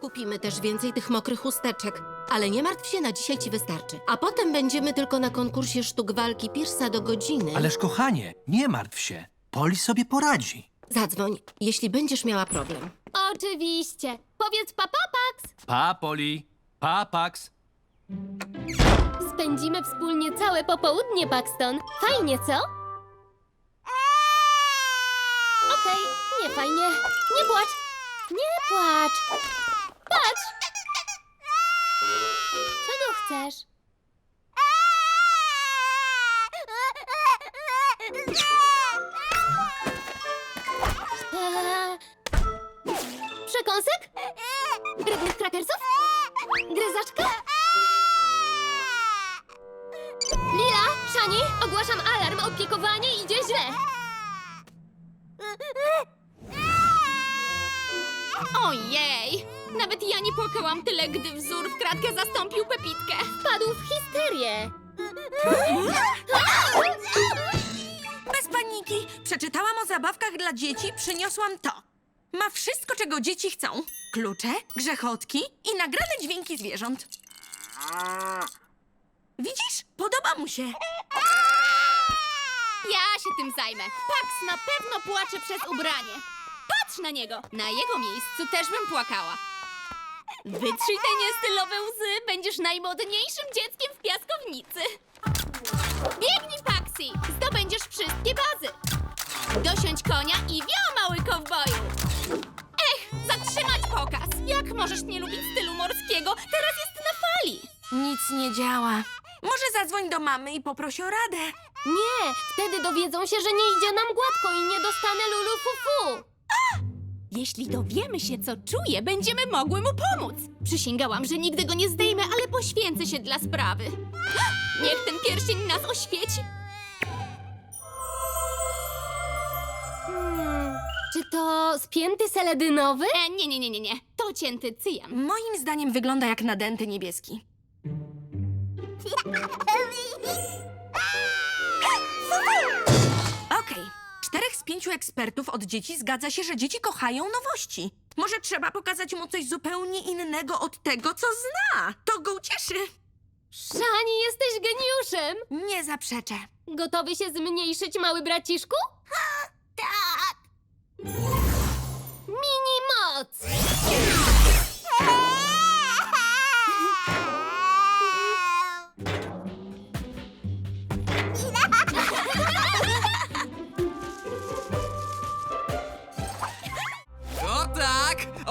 Kupimy też więcej tych mokrych chusteczek. Ale nie martw się, na dzisiaj ci wystarczy. A potem będziemy tylko na konkursie sztuk walki Piersa do godziny. Ależ kochanie, nie martw się. Poli sobie poradzi. Zadzwoń, jeśli będziesz miała problem. Oczywiście. Powiedz papa, Pax. Pa, Poli. Pa, Pax. Spędzimy wspólnie całe popołudnie, Paxton. Fajnie, co? Okej, nie fajnie. Nie płacz. Nie płacz. Patrz. Czego chcesz? Przekąsek? Rybnych krakersów? Gryzaczka? Lila, Szani, ogłaszam alarm. Opiekowanie idzie źle. Ojej! Nawet ja nie płakałam tyle, gdy wzór w kratkę zastąpił Pepitkę. Wpadł w histerię. Bez paniki. Przeczytałam o zabawkach dla dzieci, przyniosłam to. Ma wszystko, czego dzieci chcą. Klucze, grzechotki i nagrane dźwięki zwierząt. Widzisz? Podoba mu się. Ja się tym zajmę. Pax na pewno płacze przez ubranie. Patrz na niego! Na jego miejscu też bym płakała. Wytrzyj te niestylowe łzy, będziesz najmodniejszym dzieckiem w piaskownicy. Biegnij, Paxi! Zdobędziesz wszystkie bazy. Dosiądź konia i wio, mały kowboju! Ech, zatrzymać pokaz! Jak możesz nie lubić stylu morskiego? Teraz jest na fali! Nic nie działa. Może zadzwoń do mamy i poprosi o radę. Nie, wtedy dowiedzą się, że nie idzie nam gładko i nie dostanę lulu fufu. Jeśli dowiemy się, co czuje, będziemy mogły mu pomóc. Przysięgałam, że nigdy go nie zdejmę, ale poświęcę się dla sprawy. Niech ten pierścień nas oświeci. Hmm, czy to spięty seledynowy? E, nie, nie, nie, nie, nie. To cięty cyjan. Moim zdaniem wygląda jak nadęty niebieski. Pięciu ekspertów od dzieci zgadza się, że dzieci kochają nowości. Może trzeba pokazać mu coś zupełnie innego od tego, co zna. To go ucieszy. Szani, jesteś geniuszem. Nie zaprzeczę. Gotowy się zmniejszyć, mały braciszku? Tak. Mini moc!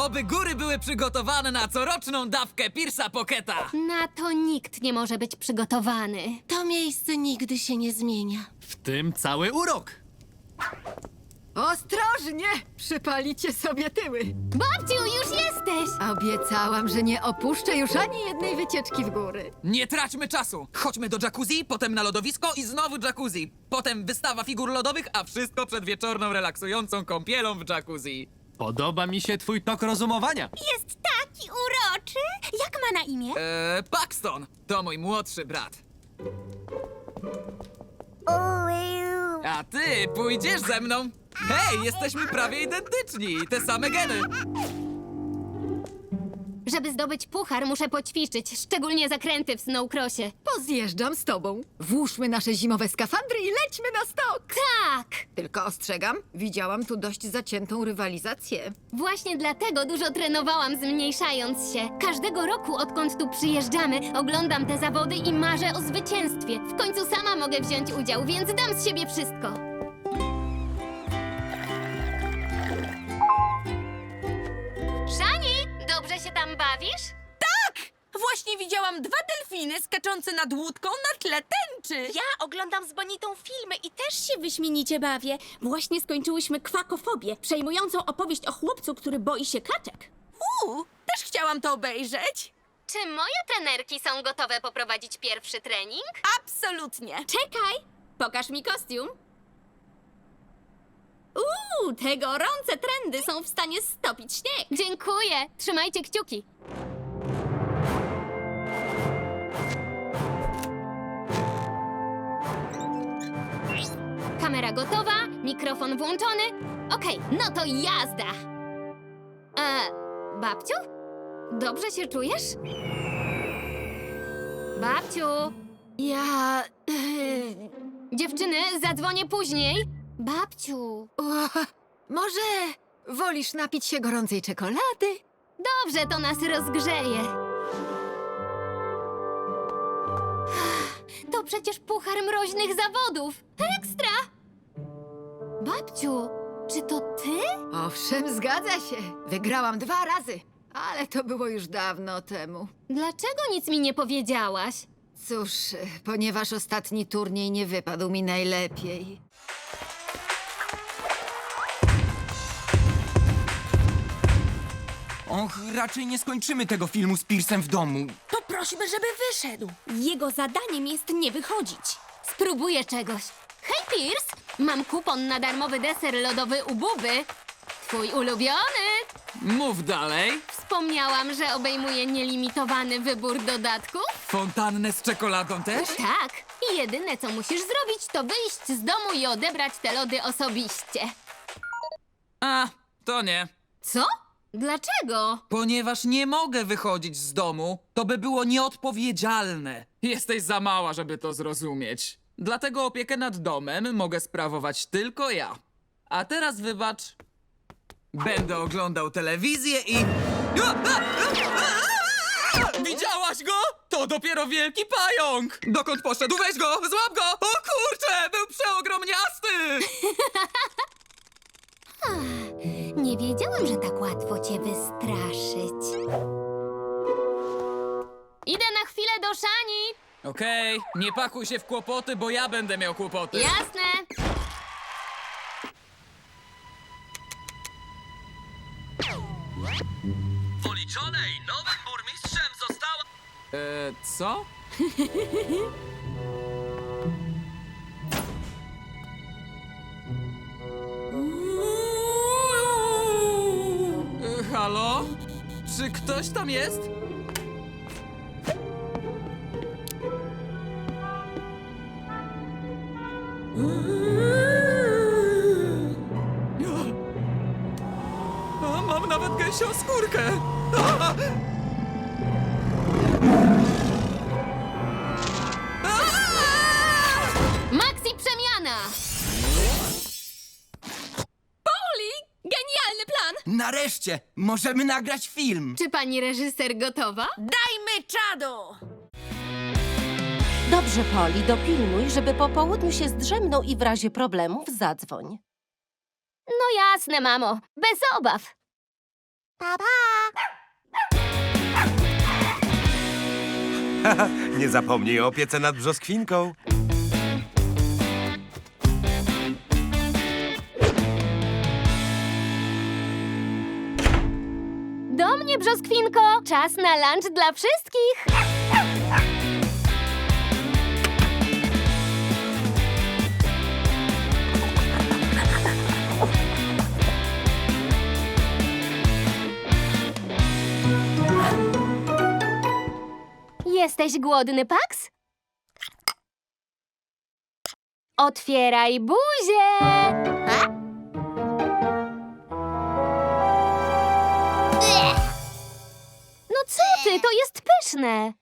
Oby góry były przygotowane na coroczną dawkę Piersa Pocketa! Na to nikt nie może być przygotowany. To miejsce nigdy się nie zmienia. W tym cały urok. Ostrożnie! Przypalicie sobie tyły. Babciu, już jesteś! Obiecałam, że nie opuszczę już ani jednej wycieczki w góry. Nie traćmy czasu! Chodźmy do jacuzzi, potem na lodowisko i znowu jacuzzi. Potem wystawa figur lodowych, a wszystko przed wieczorną relaksującą kąpielą w jacuzzi. Podoba mi się twój tok rozumowania. Jest taki uroczy. Jak ma na imię? Eee, Paxton! To mój młodszy brat. A ty pójdziesz ze mną? Hej, jesteśmy prawie identyczni! Te same geny! Żeby zdobyć puchar, muszę poćwiczyć, szczególnie zakręty w snowcrossie. Pozjeżdżam z tobą. Włóżmy nasze zimowe skafandry i lećmy na stok. Tak! Tylko ostrzegam, widziałam tu dość zaciętą rywalizację. Właśnie dlatego dużo trenowałam, zmniejszając się. Każdego roku, odkąd tu przyjeżdżamy, oglądam te zawody i marzę o zwycięstwie. W końcu sama mogę wziąć udział, więc dam z siebie wszystko. Bawisz? Właśnie widziałam dwa delfiny skaczące nad łódką na tle tęczy. Ja oglądam z Bonitą filmy i też się wyśmienicie bawię. Właśnie skończyłyśmy kwakofobię, przejmującą opowieść o chłopcu, który boi się kaczek. Uuu, też chciałam to obejrzeć. Czy moje trenerki są gotowe poprowadzić pierwszy trening? Absolutnie. Czekaj! Pokaż mi kostium. Uuu, te gorące trendy są w stanie stopić śnieg. Dziękuję. Trzymajcie kciuki. Kamera gotowa, mikrofon włączony. Okej, no to jazda. E, babciu? Dobrze się czujesz? Babciu! Ja... Dziewczyny, zadzwonię później. Babciu! O, może wolisz napić się gorącej czekolady? Dobrze, to nas rozgrzeje. To przecież puchar mroźnych zawodów. Ekstra! Babciu, czy to ty? Owszem, zgadza się. Wygrałam dwa razy, ale to było już dawno temu. Dlaczego nic mi nie powiedziałaś? Cóż, ponieważ ostatni turniej nie wypadł mi najlepiej. Och, raczej nie skończymy tego filmu z Piersem w domu. Poprośmy, żeby wyszedł. Jego zadaniem jest nie wychodzić. Spróbuję czegoś. Hej, Pierce! Mam kupon na darmowy deser lodowy u Buby. Twój ulubiony! Mów dalej. Wspomniałam, że obejmuje nielimitowany wybór dodatków? Fontannę z czekoladą też? Tak. Jedyne, co musisz zrobić, to wyjść z domu i odebrać te lody osobiście. A, to nie. Co? Dlaczego? Ponieważ nie mogę wychodzić z domu, to by było nieodpowiedzialne. Jesteś za mała, żeby to zrozumieć. Dlatego opiekę nad domem mogę sprawować tylko ja. A teraz wybacz. Będę oglądał telewizję i. A, a, a, a, a! Widziałaś go? To dopiero wielki pająk! Dokąd poszedł? Weź go! Złap go! O kurczę! Był przeogromniasty! Nie wiedziałam, że tak łatwo cię wystraszyć. Idę na chwilę do Szani. Okej, nie pakuj się w kłopoty, bo ja będę miał kłopoty. Jasne. Policzonej nowym burmistrzem została... Eee, co? Halo? Czy ktoś tam jest? A, mam nawet gęsią skórkę! Maxi przemiana. Nareszcie! Możemy nagrać film! Czy pani reżyser gotowa? Dajmy czadu! Dobrze, Poli, dopilnuj, żeby po południu się zdrzemnął i w razie problemów zadzwoń. No jasne, mamo. Bez obaw. Nie zapomnij o opiece nad brzoskwinką. Do mnie, brzoskwinko. Czas na lunch dla wszystkich. Jesteś głodny, Pax? Otwieraj buzię! No to jest pyszne!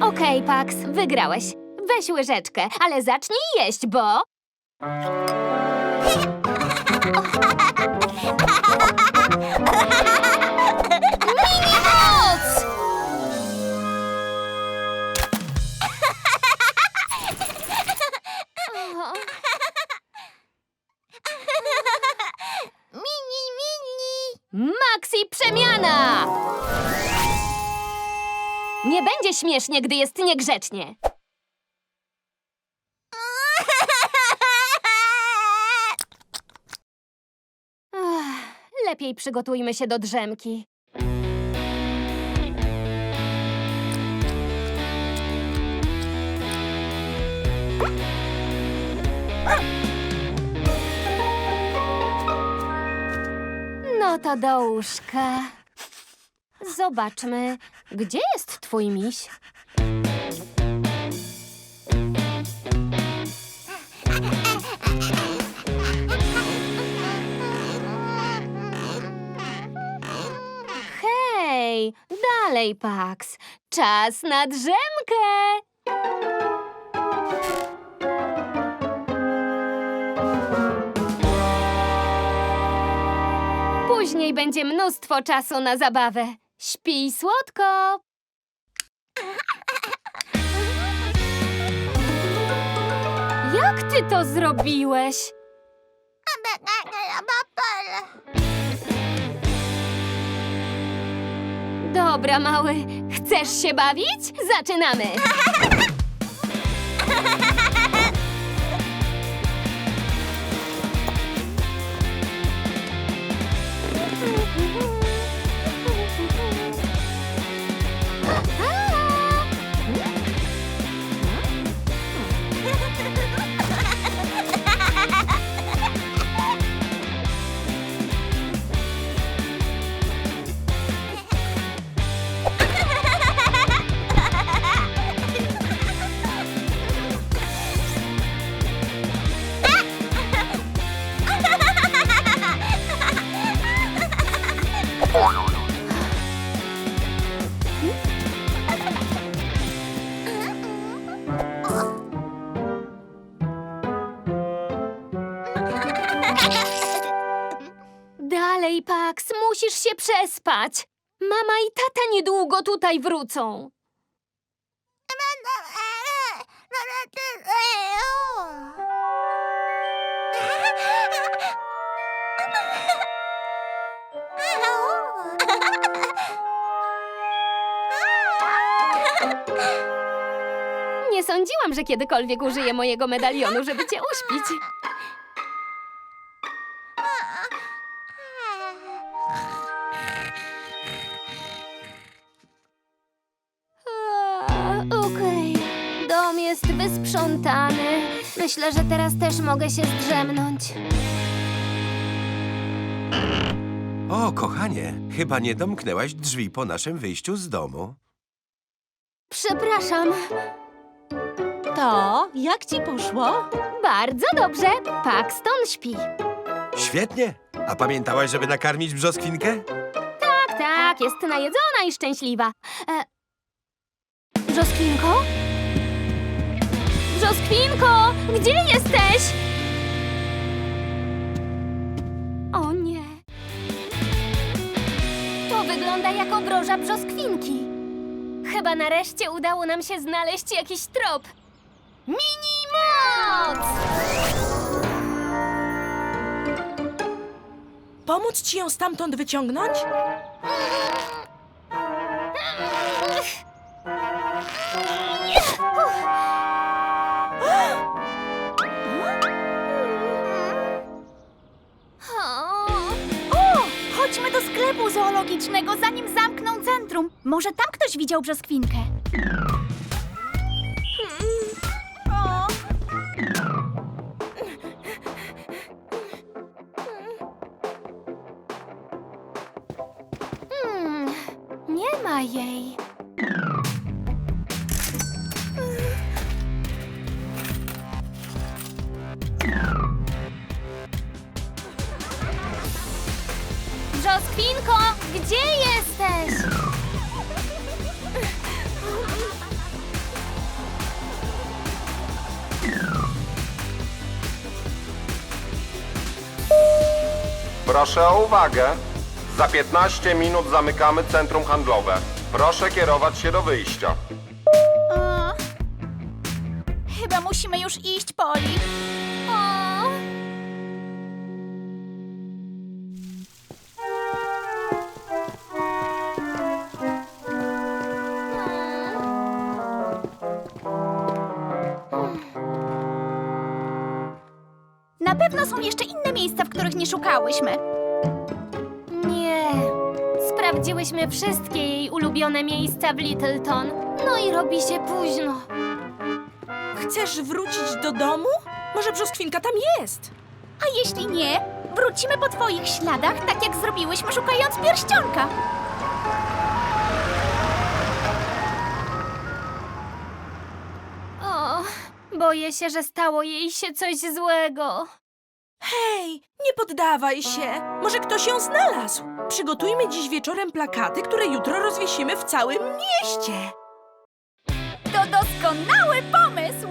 Okej, Pax, wygrałeś. Weź łyżeczkę, ale zacznij jeść, bo... Maxi przemiana! Nie będzie śmiesznie, gdy jest niegrzecznie. Lepiej przygotujmy się do drzemki. Oto do łóżka. Zobaczmy, gdzie jest twój miś? Hej, dalej, Pax. Czas na drzemkę. Będzie mnóstwo czasu na zabawę. Śpij słodko. Jak ty to zrobiłeś? Dobra, mały. Chcesz się bawić? Zaczynamy. przespać. Mama i tata niedługo tutaj wrócą. Nie sądziłam, że kiedykolwiek użyję mojego medalionu, żeby cię uśpić. Myślę, że teraz też mogę się zdrzemnąć. O, kochanie, chyba nie domknęłaś drzwi po naszym wyjściu z domu. Przepraszam, To, jak ci poszło? bardzo dobrze. Paxton śpi. Świetnie. A pamiętałaś, żeby nakarmić brzoskwinkę? Tak, tak, jest najedzona i szczęśliwa. E... Brzoskwinko? Brzoskwinko, gdzie jesteś? O nie. To wygląda jak obroża brzoskwinki. Chyba nareszcie udało nam się znaleźć jakiś trop. Mini moc! Pomóc ci ją stamtąd wyciągnąć? O, sklepu zoologicznego, zanim zamkną centrum. Może tam ktoś widział brzoskwinkę. Hmm, nie ma jej. Proszę o uwagę. Za 15 minut zamykamy centrum handlowe. Proszę kierować się do wyjścia. O. Chyba musimy już iść, Poli. O, Na pewno są jeszcze inne miejsca, w których nie szukałyśmy. Nie. Sprawdziłyśmy wszystkie jej ulubione miejsca w Littleton. No i robi się późno. Chcesz wrócić do domu? Może brzoskwinka tam jest? A jeśli nie, wrócimy po twoich śladach, tak jak zrobiłyśmy szukając pierścionka. O, boję się, że stało jej się coś złego. Hej, nie poddawaj się. Może ktoś ją znalazł. Przygotujmy dziś wieczorem plakaty, które jutro rozwiesimy w całym mieście. To doskonały pomysł!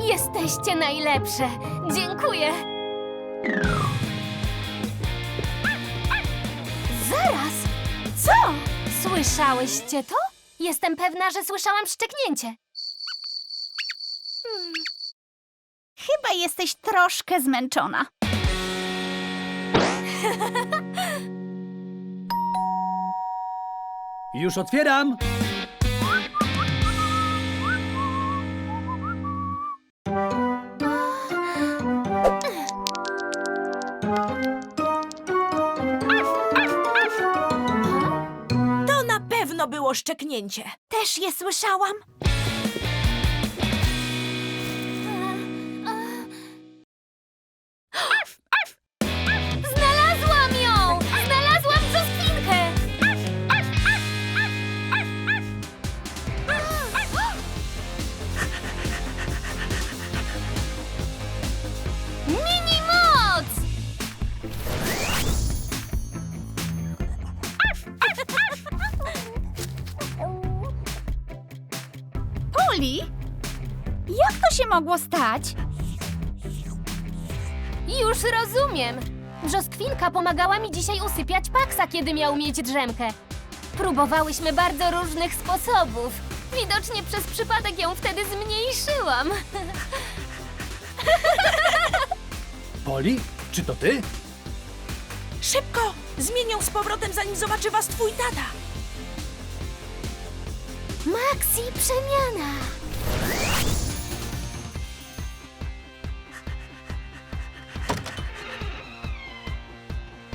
Jesteście najlepsze. Dziękuję. Zaraz. Co? Słyszałyście to? Jestem pewna, że słyszałam szczeknięcie. Chyba jesteś troszkę zmęczona. Już otwieram! To na pewno było szczeknięcie. Też je słyszałam. Mogło stać? Już rozumiem. Brzoskwinka pomagała mi dzisiaj usypiać Paksa, kiedy miał mieć drzemkę. Próbowałyśmy bardzo różnych sposobów. Widocznie przez przypadek ją wtedy zmniejszyłam. Poli, czy to ty? Szybko! Zmienią z powrotem, zanim zobaczy was twój tata. Maxi przemiana!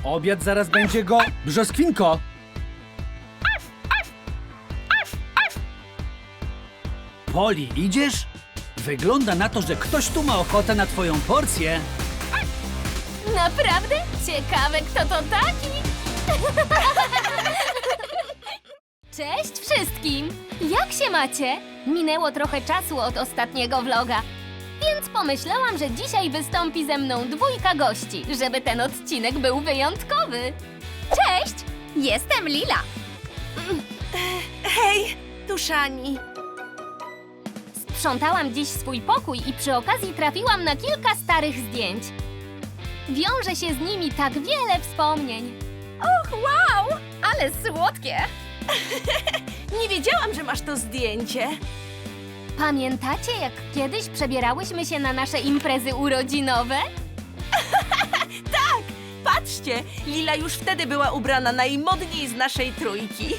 Obiad zaraz będzie go... Brzoskwinko! Poli, idziesz? Wygląda na to, że ktoś tu ma ochotę na twoją porcję. Naprawdę? Ciekawe, kto to taki? Cześć wszystkim! Jak się macie? Minęło trochę czasu od ostatniego vloga, pomyślałam, że dzisiaj wystąpi ze mną dwójka gości, żeby ten odcinek był wyjątkowy. Cześć! Jestem Lila. Hej, tu Szani. Sprzątałam dziś swój pokój i przy okazji trafiłam na kilka starych zdjęć. Wiąże się z nimi tak wiele wspomnień. Och, wow! Ale słodkie! Nie wiedziałam, że masz to zdjęcie. Pamiętacie, jak kiedyś przebierałyśmy się na nasze imprezy urodzinowe? Patrzcie, Lila już wtedy była ubrana najmodniej z naszej trójki.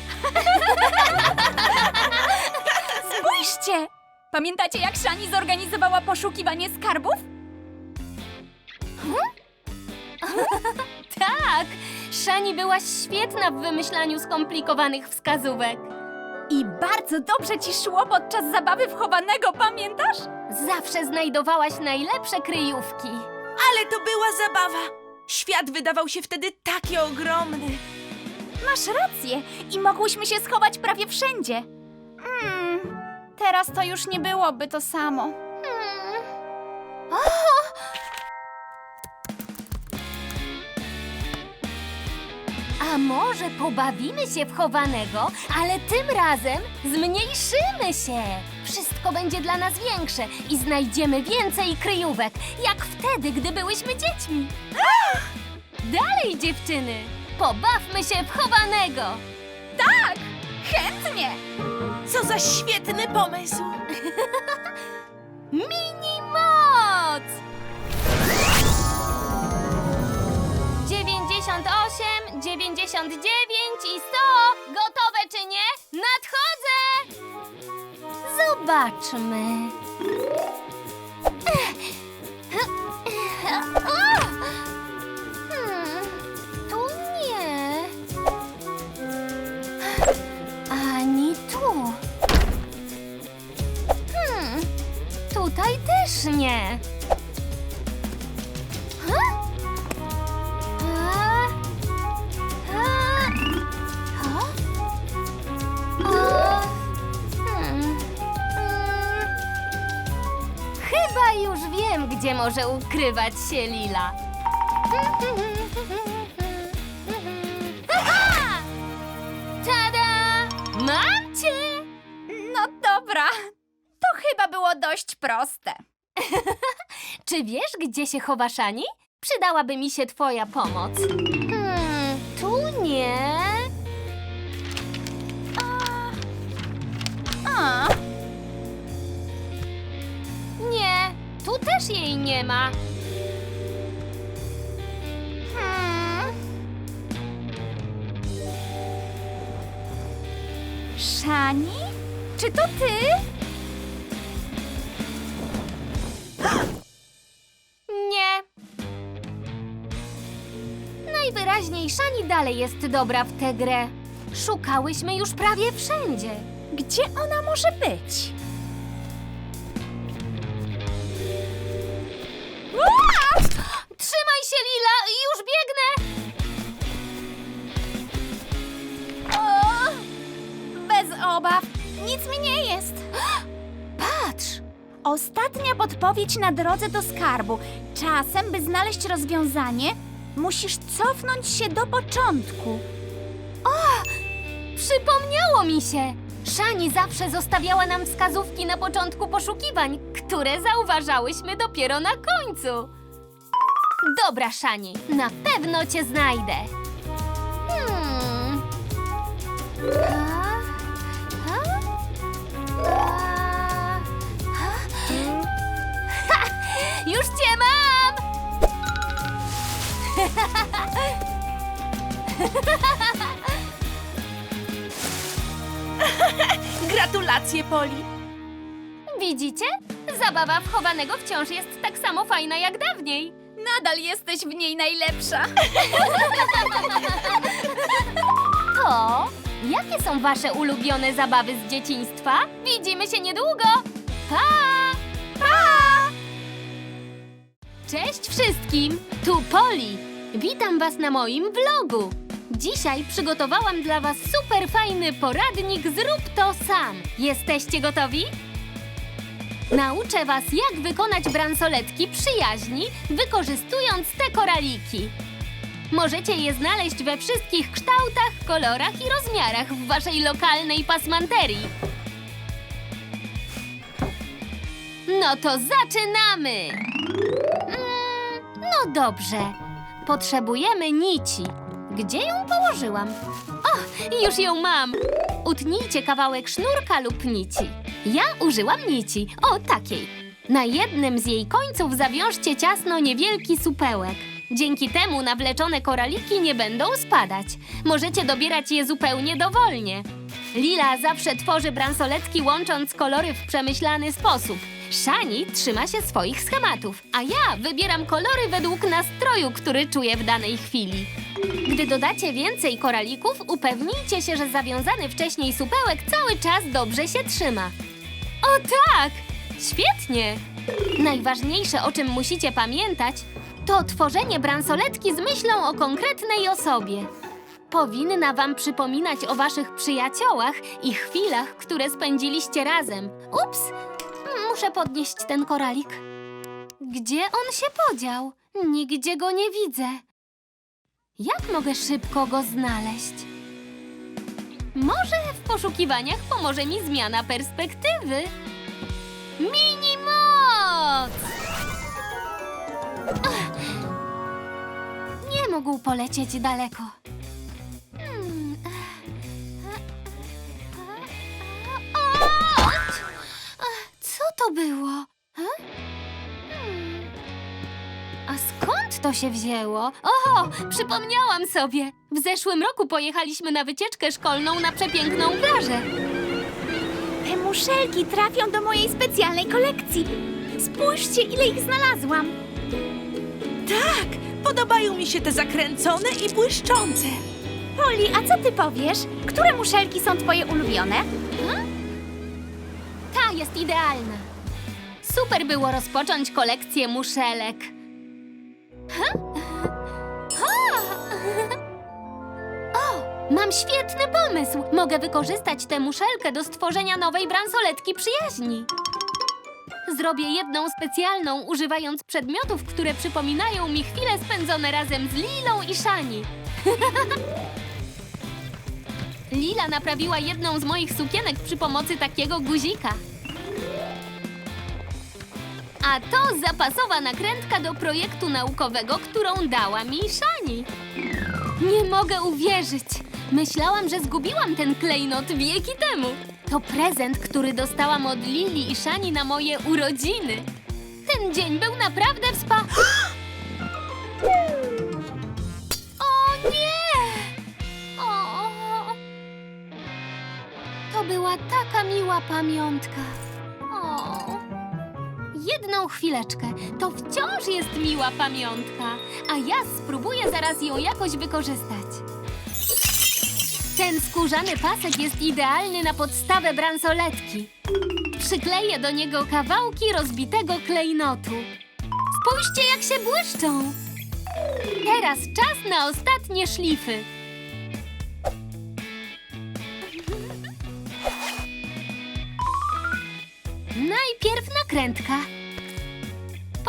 Spójrzcie! Pamiętacie, jak Szani zorganizowała poszukiwanie skarbów? Tak! Szani byłaś świetna w wymyślaniu skomplikowanych wskazówek. I bardzo dobrze ci szło podczas zabawy wchowanego, pamiętasz? Zawsze znajdowałaś najlepsze kryjówki. Ale to była zabawa. Świat wydawał się wtedy taki ogromny. Masz rację i mogłyśmy się schować prawie wszędzie. Hmm, teraz to już nie byłoby to samo. A może pobawimy się w chowanego, ale tym razem zmniejszymy się. Wszystko będzie dla nas większe i znajdziemy więcej kryjówek, jak wtedy, gdy byłyśmy dziećmi. Dalej, dziewczyny, pobawmy się w chowanego. Chętnie! Co za świetny pomysł. Mini moc! 98, 99 i 100! Gotowe czy nie? Nadchodzę! Zobaczmy. Hmm, tu nie. Ani tu. Hmm, tutaj też nie. Gdzie może ukrywać się Lila. Aha! Tada! Mam cię! No dobra, to chyba było dość proste. Czy wiesz, gdzie się chowa Szani? Przydałaby mi się twoja pomoc. Hmm, tu nie. A, też jej nie ma. hmm. Szani? Czy to ty? Nie. Najwyraźniej Szani dalej jest dobra w tę grę. Szukałyśmy już prawie wszędzie. Gdzie ona może być? Biegnę! O, bez obaw, nic mi nie jest. Patrz! Ostatnia podpowiedź na drodze do skarbu. Czasem, by znaleźć rozwiązanie, musisz cofnąć się do początku. Przypomniało mi się! Szani zawsze zostawiała nam wskazówki na początku poszukiwań, które zauważałyśmy dopiero na końcu. Dobra, Szani, na pewno cię znajdę. Hmm. A? A? A? A? Ha! Już cię mam! Gratulacje, Poli. Widzicie? Zabawa wchowanego wciąż jest tak samo fajna jak dawniej. Nadal jesteś w niej najlepsza. To, jakie są wasze ulubione zabawy z dzieciństwa? Widzimy się niedługo. Pa! Pa! Cześć wszystkim, tu Poli. Witam was na moim vlogu. Dzisiaj przygotowałam dla was super fajny poradnik Zrób to sam. Jesteście gotowi? Nauczę was, jak wykonać bransoletki przyjaźni, wykorzystując te koraliki. Możecie je znaleźć we wszystkich kształtach, kolorach i rozmiarach w waszej lokalnej pasmanterii. No to zaczynamy! Mm, no dobrze. Potrzebujemy nici. Gdzie ją położyłam? O, już ją mam! Utnijcie kawałek sznurka lub nici. Ja użyłam nici, o takiej. Na jednym z jej końców zawiążcie ciasno niewielki supełek. Dzięki temu nawleczone koraliki nie będą spadać. Możecie dobierać je zupełnie dowolnie. Lila zawsze tworzy bransoletki łącząc kolory w przemyślany sposób. Shani trzyma się swoich schematów, a ja wybieram kolory według nastroju, który czuję w danej chwili. Gdy dodacie więcej koralików, upewnijcie się, że zawiązany wcześniej supełek cały czas dobrze się trzyma. O tak! Świetnie! Najważniejsze, o czym musicie pamiętać, to tworzenie bransoletki z myślą o konkretnej osobie. Powinna wam przypominać o waszych przyjaciołach i chwilach, które spędziliście razem. Ups! Muszę podnieść ten koralik. Gdzie on się podział? Nigdzie go nie widzę. Jak mogę szybko go znaleźć? Może w poszukiwaniach pomoże mi zmiana perspektywy? Mini moc! Ach. Nie mógł polecieć daleko. Hmm. Co to było? E? Hmm. A skąd to się wzięło? Oho, przypomniałam sobie. W zeszłym roku pojechaliśmy na wycieczkę szkolną na przepiękną plażę. Te muszelki trafią do mojej specjalnej kolekcji. Spójrzcie, ile ich znalazłam. Tak, podobają mi się te zakręcone i błyszczące. Poli, a co ty powiesz? Które muszelki są twoje ulubione? Ta jest idealna. Super było rozpocząć kolekcję muszelek. O, mam świetny pomysł. Mogę wykorzystać tę muszelkę do stworzenia nowej bransoletki przyjaźni. Zrobię jedną specjalną, używając przedmiotów, które przypominają mi chwile spędzone razem z Lilą i Shani. Lila naprawiła jedną z moich sukienek przy pomocy takiego guzika. A to zapasowa nakrętka do projektu naukowego, którą dała mi Shani. Nie mogę uwierzyć. Myślałam, że zgubiłam ten klejnot wieki temu. To prezent, który dostałam od Lili i Shani na moje urodziny. Ten dzień był naprawdę wspa... O nie! O! To była taka miła pamiątka. Jedną chwileczkę, to wciąż jest miła pamiątka, a ja spróbuję zaraz ją jakoś wykorzystać. Ten skórzany pasek jest idealny na podstawę bransoletki. Przykleję do niego kawałki rozbitego klejnotu. Spójrzcie, jak się błyszczą! Teraz czas na ostatnie szlify. Najpierw nakrętka,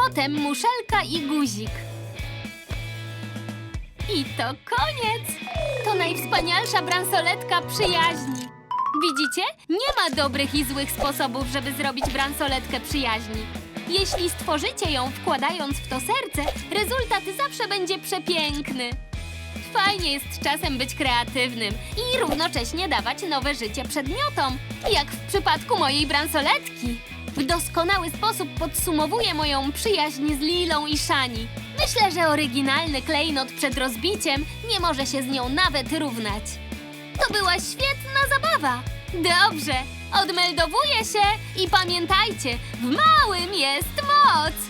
potem muszelka i guzik. I to koniec! To najwspanialsza bransoletka przyjaźni. Widzicie? Nie ma dobrych i złych sposobów, żeby zrobić bransoletkę przyjaźni. Jeśli stworzycie ją wkładając w to serce, rezultat zawsze będzie przepiękny. Fajnie jest czasem być kreatywnym i równocześnie dawać nowe życie przedmiotom, jak w przypadku mojej bransoletki. W doskonały sposób podsumowuje moją przyjaźń z Lilą i Shani. Myślę, że oryginalny klejnot przed rozbiciem nie może się z nią nawet równać. To była świetna zabawa. Dobrze, odmeldowuję się i pamiętajcie, w małym jest moc.